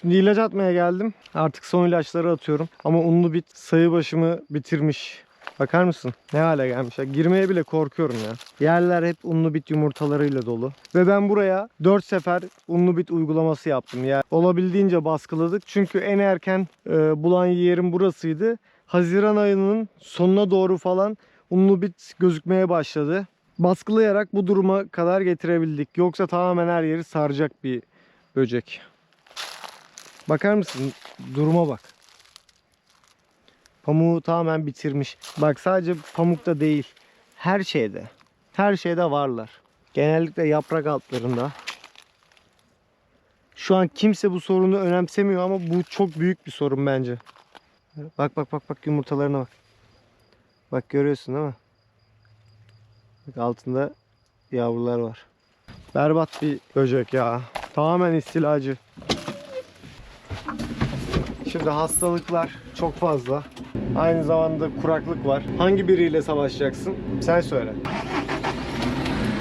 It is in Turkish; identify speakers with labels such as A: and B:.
A: Şimdi ilaç atmaya geldim. Artık son ilaçları atıyorum. Ama unlu bit sayı başımı bitirmiş. Bakar mısın? Ne hale gelmiş. Girmeye bile korkuyorum ya. Yerler hep unlu bit yumurtalarıyla dolu. Ve ben buraya 4 sefer unlu bit uygulaması yaptım. Ya olabildiğince baskıladık. Çünkü en erken e, bulan yerim burasıydı. Haziran ayının sonuna doğru falan unlu bit gözükmeye başladı. Baskılayarak bu duruma kadar getirebildik. Yoksa tamamen her yeri saracak bir böcek. Bakar mısın? Duruma bak. Pamuğu tamamen bitirmiş. Bak sadece pamukta değil. Her şeyde. Her şeyde varlar. Genellikle yaprak altlarında. Şu an kimse bu sorunu önemsemiyor ama bu çok büyük bir sorun bence. Bak bak bak bak yumurtalarına bak. Bak görüyorsun değil mi? Bak altında yavrular var. Berbat bir böcek ya. Tamamen istilacı. Şimdi hastalıklar çok fazla. Aynı zamanda kuraklık var. Hangi biriyle savaşacaksın? Sen söyle.